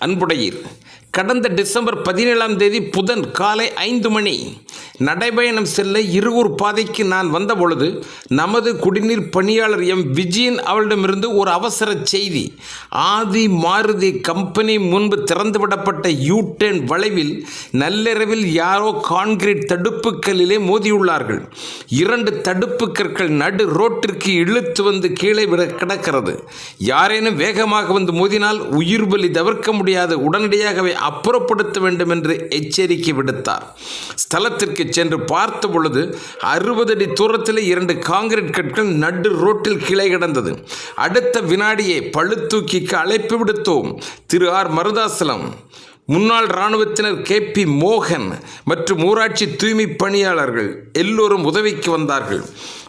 அன்புடையீர். கடந்த டிசம்பர் பதினேழாம் தேதி புதன் காலை ஐந்து மணி நடைபயணம் செல்ல இருவூர் பாதைக்கு நான் வந்தபொழுது நமது குடிநீர் பணியாளர் எம். விஜயன் அவளிடமிருந்து ஒரு அவசர செய்தி. ஆதி மாருதி கம்பெனி முன்பு திறந்துவிடப்பட்ட யூடேன் வளைவில் நள்ளிரவில் யாரோ கான்கிரீட் தடுப்புக்களிலே மோதியுள்ளார்கள். இரண்டு தடுப்பு கற்கள் நடு ரோட்டிற்கு இழுத்து வந்து கீழே விட கிடக்கிறது. யாரேனும் வேகமாக வந்து மோதினால் உயிர் பலி தவிர்க்க முடியாது. உடனடியாகவே அப்புறப்படுத்த வேண்டும் என்று எச்சரிக்கை விடுத்தார். ஸ்தலத்திற்கு சென்று பார்த்த பொழுது அறுபது அடி தூரத்தில் இரண்டு காங்கிரீட் கற்கள் நடு ரோட்டில் கீழே கிடந்தது. அடுத்த வினாடியே பழுத்தூக்கிக்கு அழைப்பு விடுத்தோம். திரு ஆர். மருதாசலம் முன்னாள் இராணுவத்தினர் கே. பி. மோகன் மற்றும் ஊராட்சி தூய்மை பணியாளர்கள் எல்லோரும் உதவிக்கு வந்தார்கள்.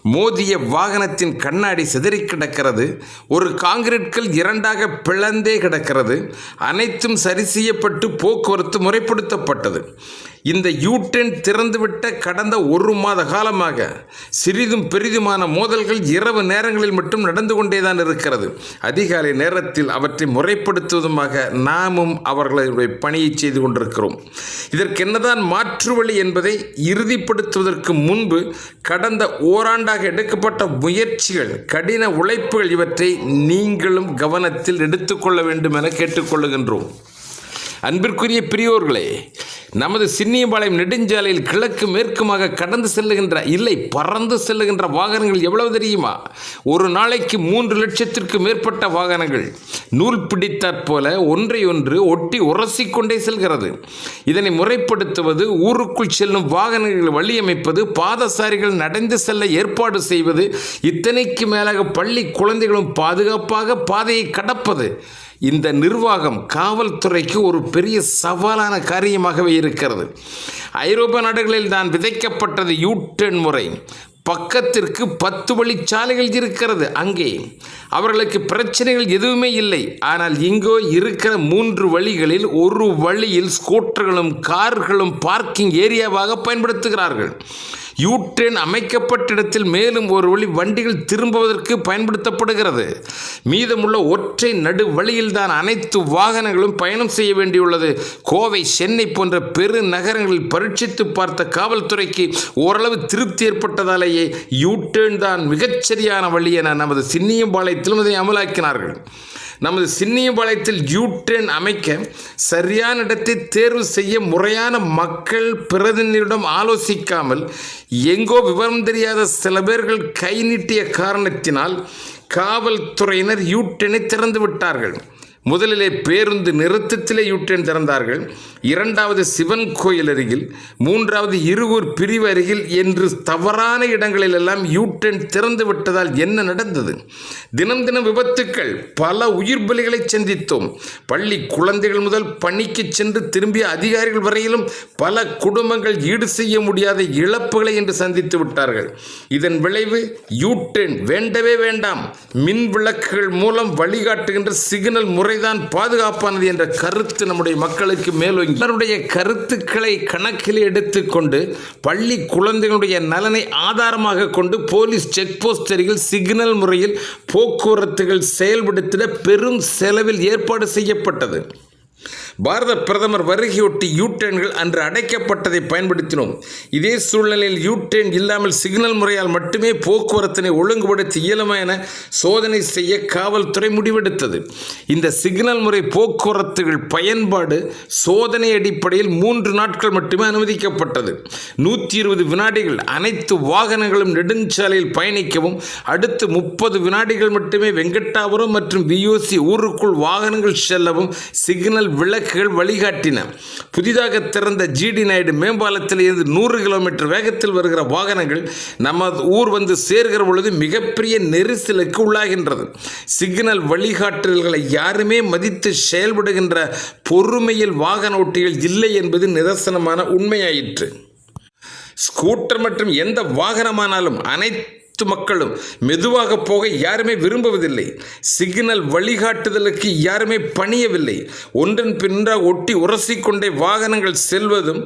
மோதிய வாகனத்தின் கண்ணாடி சிதறி கிடக்கிறது. ஒரு காங்கிரீட்கள் இரண்டாக பிளந்தே கிடக்கிறது. அனைத்தும் சரி செய்யப்பட்டு போக்குவரத்து முறைப்படுத்தப்பட்டது. இந்த யூட்டன் திறந்துவிட்ட கடந்த ஒரு மாத காலமாக சிறிதும் பெரிதுமான மோதல்கள் இரவு நேரங்களில் மட்டும் நடந்து கொண்டேதான் இருக்கிறது. அதிகாலை நேரத்தில் அவற்றை முறைப்படுத்துவதுமாக நாமும் அவர்களுடைய பணியை செய்து கொண்டிருக்கிறோம். இதற்கு என்னதான் மாற்று வழி என்பதை இறுதிப்படுத்துவதற்கு முன்பு கடந்த ஓராண்டாக எடுக்கப்பட்ட முயற்சிகள் கடின உழைப்புகள் இவற்றை நீங்களும் கவனத்தில் எடுத்துக்கொள்ள வேண்டும் என கேட்டுக்கொள்ளுகின்றோம். அன்பிற்குரிய பெரியோர்களே நமது சின்னியம்பாளையம் நெடுஞ்சாலையில் கிழக்கு மேற்குமாக கடந்து செல்லுகின்ற இல்லை பறந்து செல்லுகின்ற வாகனங்கள் எவ்வளவு தெரியுமா? ஒரு நாளைக்கு மூன்று லட்சத்திற்கு மேற்பட்ட வாகனங்கள் நூல் பிடித்தாற் போல ஒன்றை ஒன்று ஒட்டி உரசிக்கொண்டே செல்கிறது. இதனை முறைப்படுத்துவது ஊருக்குள் செல்லும் வாகனங்கள் வழியமைப்பது பாதசாரிகள் நடந்து செல்ல ஏற்பாடு செய்வது இத்தனைக்கு மேலாக பள்ளி குழந்தைகளும் பாதுகாப்பாக பாதையை கடப்பது. இந்த நிர்வாகம் காவல்துறைக்கு ஒரு பெரிய சவாலான காரியமாகவே இருக்கிறது. ஐரோப்பிய நாடுகளில் தான் விதைக்கப்பட்டது யூட்டன் முறை. பக்கத்திற்கு பத்து வழிச்சாலைகள் இருக்கிறது அங்கே. அவர்களுக்கு பிரச்சனைகள் எதுவுமே இல்லை. ஆனால் இங்கோ இருக்கிற மூன்று வழிகளில் ஒரு வழியில் ஸ்கூட்டர்களும் கார்களும் பார்க்கிங் ஏரியாவாக பயன்படுத்துகிறார்கள். யூட்ரேன் அமைக்கப்பட்ட இடத்தில் மேலும் ஒரு வழி வண்டிகள் திரும்புவதற்கு பயன்படுத்தப்படுகிறது. மீதமுள்ள ஒற்றை நடு வழியில்தான் அனைத்து வாகனங்களும் பயணம் செய்ய வேண்டியுள்ளது. கோவை சென்னை போன்ற பெரு நகரங்களில் பரீட்சித்து பார்த்த காவல்துறைக்கு ஓரளவு திருப்தி ஏற்பட்டதாலேயே யூட்ரேன் தான் மிகச்சரியான வழி என நமது சின்னியம்பாளையத்திலும் இதை அமலாக்கினார்கள். நமது சின்னியபாளையத்தில் யூட்ரேன் அமைக்க சரியான இடத்தை தேர்வு செய்ய முறையான மக்கள் பிரதிநிதியிடம் ஆலோசிக்காமல் எங்கோ விவரம் தெரியாத சில பேர்கள் கை நீட்டிய காரணத்தினால் காவல்துறையினர் யூட்டனை திறந்து விட்டார்கள். முதலிலே பேருந்து நிறுத்தத்திலே யூட்டேன் திறந்தார்கள். இரண்டாவது சிவன் கோயில் அருகில் மூன்றாவது இருவர் பிரிவு அருகில் என்று தவறான இடங்களிலெல்லாம் யூட்டேன் திறந்து விட்டதால் என்ன நடந்தது? தினம் தினம் விபத்துக்கள் பல உயிர் பலிகளை சந்தித்தோம். பள்ளி குழந்தைகள் முதல் பணிக்கு சென்று திரும்பிய அதிகாரிகள் வரையிலும் பல குடும்பங்கள் ஈடு செய்ய முடியாத இழப்புகளை என்று சந்தித்து விட்டார்கள். இதன் விளைவு யூட்டேன் வேண்டவே வேண்டாம். மின் விளக்குகள் மூலம் வழிகாட்டுகின்ற சிக்னல் முறை தான் பாதுகாப்பானது என்ற கருத்து நம்முடைய மக்களுக்கு மேலோங்கி இவருடைய கருத்துக்களை கணக்கில் எடுத்துக்கொண்டு பள்ளி குழந்தைகளுடைய நலனை ஆதாரமாக கொண்டு போலீஸ் செக் போஸ்ட் அருகில் சிக்னல் முறையில் போக்குவரத்துகள் செயல்படுத்திட பெரும் செலவில் ஏற்பாடு செய்யப்பட்டது. பாரத பிரதமர் வருகையொட்டி யூட்டேன்கள் அன்று அடைக்கப்பட்டதை பயன்படுத்தினோம். இதே சூழ்நிலையில் யூட்டேன் இல்லாமல் சிக்னல் முறையால் மட்டுமே போக்குவரத்தினை ஒழுங்குபடுத்தி இயலுமா என சோதனை செய்ய காவல்துறை முடிவெடுத்தது. இந்த சிக்னல் முறை போக்குவரத்துகள் பயன்பாடு சோதனை அடிப்படையில் மூன்று நாட்கள் மட்டுமே அனுமதிக்கப்பட்டது. நூற்றி இருபது வினாடிகள் அனைத்து வாகனங்களும் நெடுஞ்சாலையில் பயணிக்கவும் அடுத்து முப்பது வினாடிகள் மட்டுமே வெங்கட்டாபுரம் மற்றும் வியூசி ஊருக்குள் வாகனங்கள் செல்லவும் சிக்னல் விளக்குகள் வழிகாட்டின. புதிதாக திறந்த ஜிடி நாயுடு மேம்பாலத்தில் இருந்து நூறு கிலோமீட்டர் வேகத்தில் வருகிற வாகனங்கள் நமது ஊர் வந்து சேர்கிற பொழுது மிகப்பெரிய நெரிசலுக்கு உள்ளாகின்றது. சிக்னல் வழிகாட்டல்களை யாருமே மதித்து செயல்படுகின்ற பொறுமையில் வாகன ஓட்டிகள் இல்லை என்பது நிதர்சனமான உண்மையாயிற்று. ஸ்கூட்டர் மற்றும் எந்த வாகனமானாலும் அனைத்து அனைத்து மக்களும் மெதுவாக போக யாருமே விரும்புவதில்லை. சிக்னல் வழிகாட்டுதலுக்கு யாருமே பணியவில்லை. ஒன்றன் பின்றாக ஒட்டி உரசிக்கொண்டே வாகனங்கள் செல்வதும்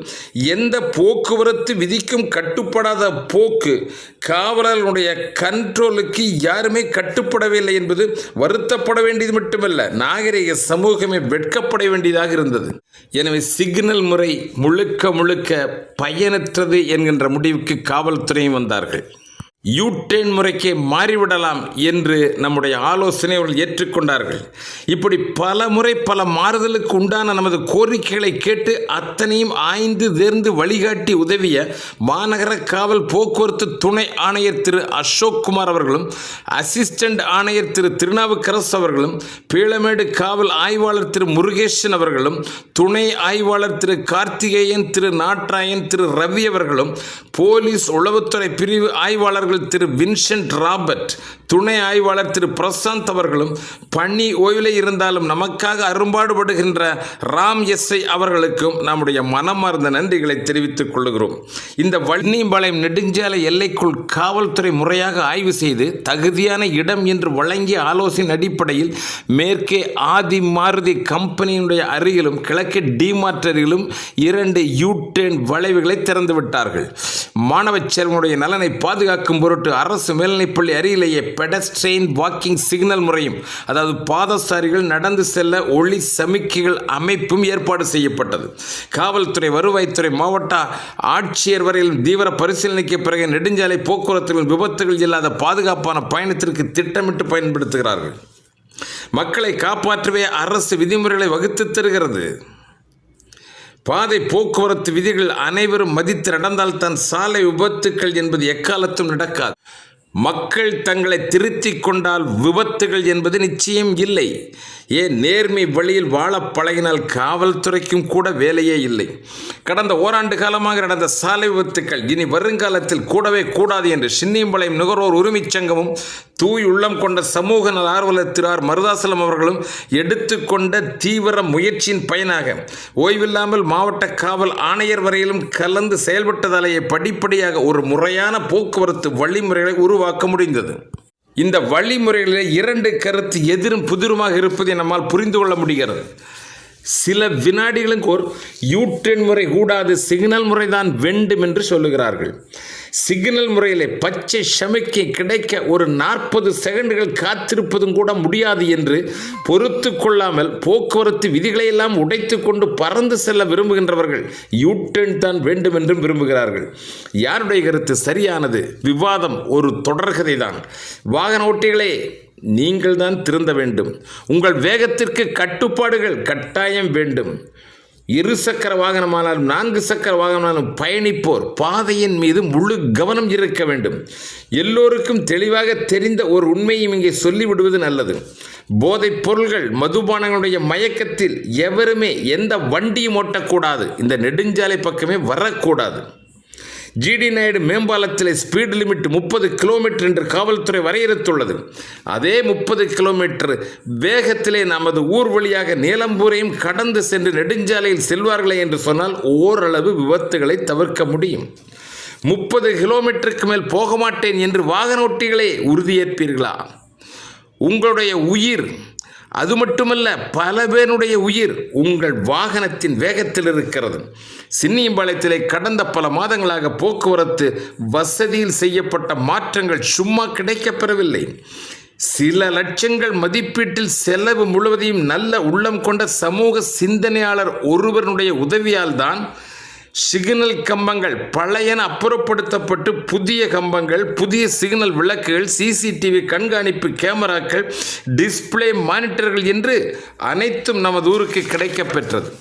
எந்த போக்குவரத்து விதிக்கும் கட்டுப்படாத போக்கு காவலர்களுடைய கண்ட்ரோலுக்கு யாருமே கட்டுப்படவில்லை என்பது வருத்தப்பட வேண்டியது மட்டுமல்ல நாகரிக சமூகமே வெட்கப்பட வேண்டியதாக இருந்தது. எனவே சிக்னல் முறை முழுக்க முழுக்க பயனற்றது என்கின்ற முடிவுக்கு காவல்துறையும் வந்தார்கள். யூடேன் முறைக்கு முறைக்கே மாறிவிடலாம் என்று நம்முடைய ஆலோசனை அவர்கள் ஏற்றுக்கொண்டார்கள். இப்படி பல முறை பல மாறுதலுக்கு உண்டான நமது கோரிக்கைகளை கேட்டு அத்தனையும் ஆய்ந்து தேர்ந்து வழிகாட்டி உதவிய மாநகர காவல் போக்குவரத்து துணை ஆணையர் திரு அசோக் குமார் அவர்களும் அசிஸ்டன்ட் ஆணையர் திரு திருநாவுக்கரசு அவர்களும் பீளமேடு காவல் ஆய்வாளர் திரு முருகேசன் அவர்களும் துணை ஆய்வாளர் திரு கார்த்திகேயன் திரு நாட்ராயன் திரு ரவி அவர்களும் போலீஸ் உளவுத்துறை பிரிவு ஆய்வாளர்கள் திரு வின்சென்ட் ராபர்ட் துணை ஆய்வாளர் திரு பிரசாந்த் அவர்களும் பணி ஓய்வில் இருந்தாலும் நமக்காக அரும்பாடுபடுகின்ற ராம் எஸ்ஐ அவர்களுக்கும் நம்முடைய மனமார்ந்த நன்றிகளை தெரிவித்துக் கொள்கிறோம். இந்த வன்னியம்பாளையம் நெடுஞ்சாலை எல்லைக்குள் காவல்துறை முறையாக ஆய்வு செய்து தகுதியான இடம் என்று வழங்கிய ஆலோசனை அடிப்படையில் மேற்கே ஆதி மாருதி கம்பெனியினுடைய அருகிலும் கிழக்கே டிமார்ட் அருகிலும் இரண்டு யூ டேன் வளைவுகளை திறந்து விட்டார்கள் மாணவ செல்வனுடைய நலனை பாதுகாக்கும் பொருட்டு அரசு மேல்நிலைப்பள்ளி அருகிலேயே பெடஸ்ட்ரெயின் வாக்கிங் சிக்னல் முறையும் அதாவது பாதசாரிகள் நடந்து செல்ல ஒளி சமிக்கைகள் அமைப்பும் ஏற்பாடு செய்யப்பட்டது. காவல்துறை வருவாய்த்துறை மாவட்ட ஆட்சியர் வரையிலும் தீவிர பரிசீலனைக்கு பிறகு நெடுஞ்சாலை போக்குவரத்துகள் விபத்துகள் இல்லாத பாதுகாப்பான பயணத்திற்கு திட்டமிட்டு பயன்படுத்துகிறார்கள். மக்களை காப்பாற்றவே அரசு விதிமுறைகளை வகுத்து தருகிறது. பாதை போக்குவரத்து விதிகள் அனைவரும் மதித்து நடந்தால்தான் சாலை விபத்துக்கள் என்பது எக்காலத்தும் நடக்காது. மக்கள் தங்களை திருத்தி கொண்டால் விபத்துகள் என்பது நிச்சயம் இல்லை. ஏன் நேர்மை வழியில் வாழ பழகினால் காவல்துறைக்கும் கூட வேலையே இல்லை. கடந்த ஓராண்டு காலமாக நடந்த சாலை விபத்துக்கள் இனி வருங்காலத்தில் கூடவே கூடாது என்று சின்னியம்பாளையம் நுகர்வோர் உரிமைச் சங்கமும் தூய் உள்ளம் கொண்ட சமூக நல ஆர்வலர் திரு ஆர் மருதாசலம் அவர்களும் எடுத்துக்கொண்ட தீவிர முயற்சியின் பயனாக ஓய்வில்லாமல் மாவட்ட காவல் ஆணையர் வரையிலும் கலந்து செயல்பட்டதாலேயே படிப்படியாக ஒரு முறையான போக்குவரத்து வழிமுறைகளை உருவாக்க முடிந்தது. இந்த வழிமுறைகளில் இரண்டு கருத்து எதிரும் புதிருமாக இருப்பதை நம்மால் புரிந்து கொள்ள முடிகிறது. சில வினாடிகளுக்கு ஒரு யூட்டன் முறை கூடாது சிக்னல் முறைதான் வேண்டும் என்று சொல்லுகிறார்கள். சிக்னல் முறையில் பச்சை சமைக்கை கிடைக்க ஒரு நாற்பது செகண்டுகள் காத்திருப்பதும் கூட முடியாது என்று பொறுத்து கொள்ளாமல் போக்குவரத்து விதிகளையெல்லாம் உடைத்து கொண்டு பறந்து செல்ல விரும்புகின்றவர்கள் யூட்டன் தான் வேண்டும் என்றும் விரும்புகிறார்கள். யாருடைய கருத்து சரியானது? விவாதம் ஒரு தொடர்கதை தான். வாகன ஓட்டிகளே நீங்கள் தான் திருந்த வேண்டும். உங்கள் வேகத்திற்கு கட்டுப்பாடுகள் கட்டாயம் வேண்டும். இரு சக்கர வாகனமானாலும் நான்கு சக்கர வாகனமானாலும் பயணிப்போர் பாதையின் மீது முழு கவனம் இருக்க வேண்டும். எல்லோருக்கும் தெளிவாக தெரிந்த ஒரு உண்மையும் இங்கே சொல்லிவிடுவது நல்லது. போதைப் பொருள்கள் மதுபானங்களுடைய மயக்கத்தில் எவருமே எந்த வண்டியும் ஓட்டக்கூடாது. இந்த நெடுஞ்சாலை பக்கமே வரக்கூடாது. ஜிடி நாயுடு மேம்பாலத்தில் ஸ்பீட் லிமிட் முப்பது கிலோமீட்டர் என்று காவல்துறை வரையறுத்துள்ளது. அதே முப்பது கிலோமீட்டர் வேகத்திலே நமது ஊர் வழியாக நீலம்பூரையும் கடந்து சென்று நெடுஞ்சாலையில் செல்வார்களே என்று சொன்னால் ஓரளவு விபத்துகளை தவிர்க்க முடியும். முப்பது கிலோமீட்டருக்கு மேல் போக மாட்டேன் என்று வாகன ஓட்டிகளே உறுதியேற்பீர்களா? உங்களுடைய உயிர் அது மட்டுமல்ல பல பேருடைய உயிர் உங்கள் வாகனத்தின் வேகத்தில் இருக்கிறது. சின்னியம்பாளையத்திலே கடந்த பல மாதங்களாக போக்குவரத்து வசதியில் செய்யப்பட்ட மாற்றங்கள் சும்மா கிடைக்கப்பெறவில்லை. சில லட்சங்கள் மதிப்பீட்டில் செலவு முழுவதையும் நல்ல உள்ளம் கொண்ட சமூக சிந்தனையாளர் ஒருவருடைய உதவியால் தான் சிக்னல் கம்பங்கள் பழையன அப்புறப்படுத்தப்பட்டு புதிய கம்பங்கள் புதிய சிக்னல் விளக்குகள் சிசிடிவி கண்காணிப்பு கேமராக்கள் டிஸ்ப்ளே மானிட்டர்கள் என்று அனைத்தும் நமது ஊருக்கு கிடைக்கப்பெற்றது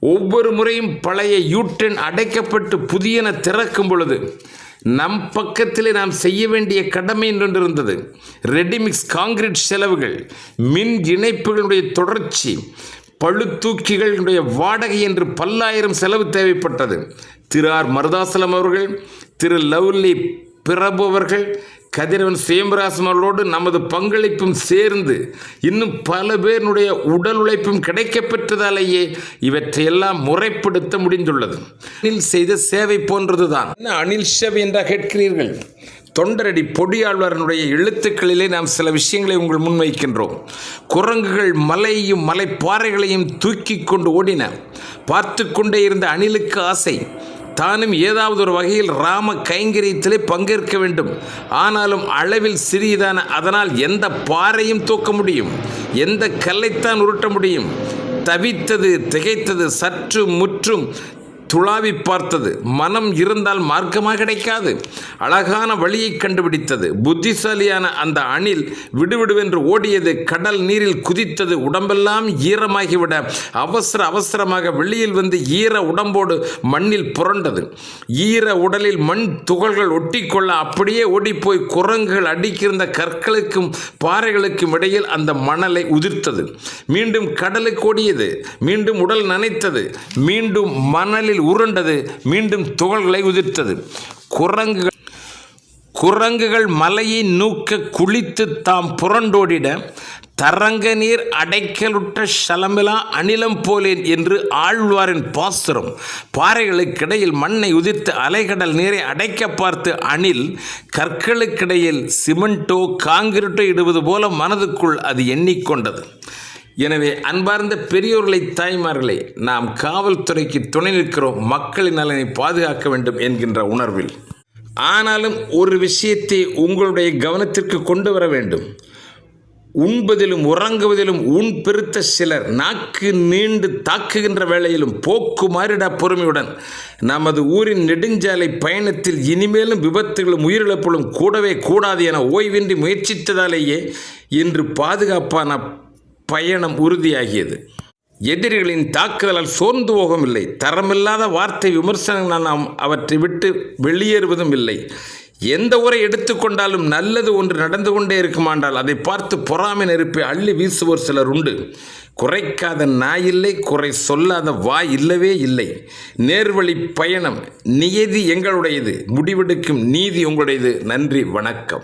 ஒவ்வொரு முறையும் பழைய யூட்டன் அடைக்கப்பட்டு புதியன திறக்கும் பொழுது நம் பக்கத்திலே நாம் செய்ய வேண்டிய கடமை என்று ரெடிமிக்ஸ் காங்கிரீட் செலவுகள் மின் இணைப்புகளுடைய தொடர்ச்சி பழுத்தூக்கிகளுடைய வாடகை என்று பல்லாயிரம் செலவு தேவைப்பட்டது. திரு ஆர். மருதாசலம் அவர்கள் திரு. லவ்லி பிரபு அவர்கள் கதிரவன் சேம்பராசன் அவர்களோடு நமது பங்களிப்பும் சேர்ந்து இன்னும் பல பேருடைய உடல் உழைப்பும் கிடைக்கப்பெற்றதாலேயே இவற்றையெல்லாம் முறைப்படுத்த முடிந்துள்ளது. அணில் செய்த சேவை போன்றதுதான். என்ன அனில் சேவை என்றா கேட்கிறீர்கள்? தொண்டரடி பொடியாழ்வாரனுடைய எழுத்துக்களிலே நாம் சில விஷயங்களை உங்கள் முன்வைக்கின்றோம் குரங்குகள் மலையையும் மலைப்பாறைகளையும் தூக்கி கொண்டு ஓடின. பார்த்து கொண்டே இருந்த அணிலுக்கு ஆசை. தானும் ஏதாவது ஒரு வகையில் ராம கைங்கரியத்திலே பங்கேற்க வேண்டும். ஆனாலும் அளவில் சிறியதான அதனால் எந்த பாறையும் தூக்க முடியும். எந்த கல்லைத்தான் உருட்ட முடியும். தவித்தது திகைத்தது சற்று முற்றும் துளாவி பார்த்தது. மனம் இருந்தால் மார்க்கமாக கிடைக்காது. அழகான வழியை கண்டுபிடித்தது. புத்திசாலியான அந்த அணில் விடுவிடுவென்று ஓடியது. கடல் நீரில் குதித்தது. உடம்பெல்லாம் ஈரமாகிவிட. அவசர அவசரமாக வெளியில் வந்து ஈர உடம்போடு மண்ணில் புரண்டது. ஈர உடலில் மண் துகள்கள் ஒட்டிக்கொள்ள அப்படியே ஓடிப்போய் குரங்குகள் அடிக்கிருந்த கற்களுக்கும் பாறைகளுக்கும் இடையில் அந்த மணலை உதிர்த்தது. மீண்டும் கடலுக்கு ஓடியது. மீண்டும் உடல் நனைத்தது. மீண்டும் மணலில் உருண்டது மீண்டும் துகள்களை உதிர்த்தது. குரங்குகள் குரங்குகள் மலையை நூக்க குளித்து தாம் புரண்டோடிட தரங்க நீர் அடைக்கலுட்ட சலமிலா அணிலம் போலேன் என்று ஆழ்வாரின் பாசுரம். பாறைகளுக்கிடையில் மண்ணை உதிர்த்து அலைகடல் நீரை அடைக்க பார்த்து அணில் கற்களுக்கிடையில் சிமெண்டோ காங்கிரீட்டோ இடுவது போல மனதுக்குள் அது எண்ணிக்கொண்டது. எனவே அன்பார்ந்த பெரியோர்களை தாய்மார்களை நாம் காவல்துறைக்கு துணை நிற்கிறோம். மக்களின் நலனை பாதுகாக்க வேண்டும் என்கின்ற உணர்வில். ஆனாலும் ஒரு விஷயத்தை உங்களுடைய கவனத்திற்கு கொண்டு வர வேண்டும். உண்பதிலும் உறங்குவதிலும் உன் பெருத்த சிலர் நாக்கு நீண்டு தாக்குகின்ற வேளையிலும் போக்குமாறிடா பொறுமையுடன். நமது ஊரின் நெடுஞ்சாலை பயணத்தில் இனிமேலும் விபத்துகளும் உயிரிழப்புகளும் கூடவே கூடாது என ஓய்வின்றி முயற்சித்ததாலேயே இன்று பாதுகாப்பான பயணம் உறுதியாகியது. எதிரிகளின் தாக்குதலால் சோர்ந்து போகவும் இல்லை. தரமில்லாத வார்த்தை விமர்சனங்கள் நாம் அவற்றை விட்டு வெளியேறுவதும் இல்லை. எந்த உரை எடுத்துக்கொண்டாலும் நல்லது ஒன்று நடந்து கொண்டே இருக்குமாண்டால் அதை பார்த்து பொறாமை நெருப்பை அள்ளி வீசுவோர் சிலர் உண்டு. குறைக்காத நாயில்லை குறை சொல்லாத வாய் இல்லவே இல்லை. நேர்வழி பயணம் நியதி எங்களுடையது. முடிவெடுக்கும் நீதி உங்களுடையது. நன்றி வணக்கம்.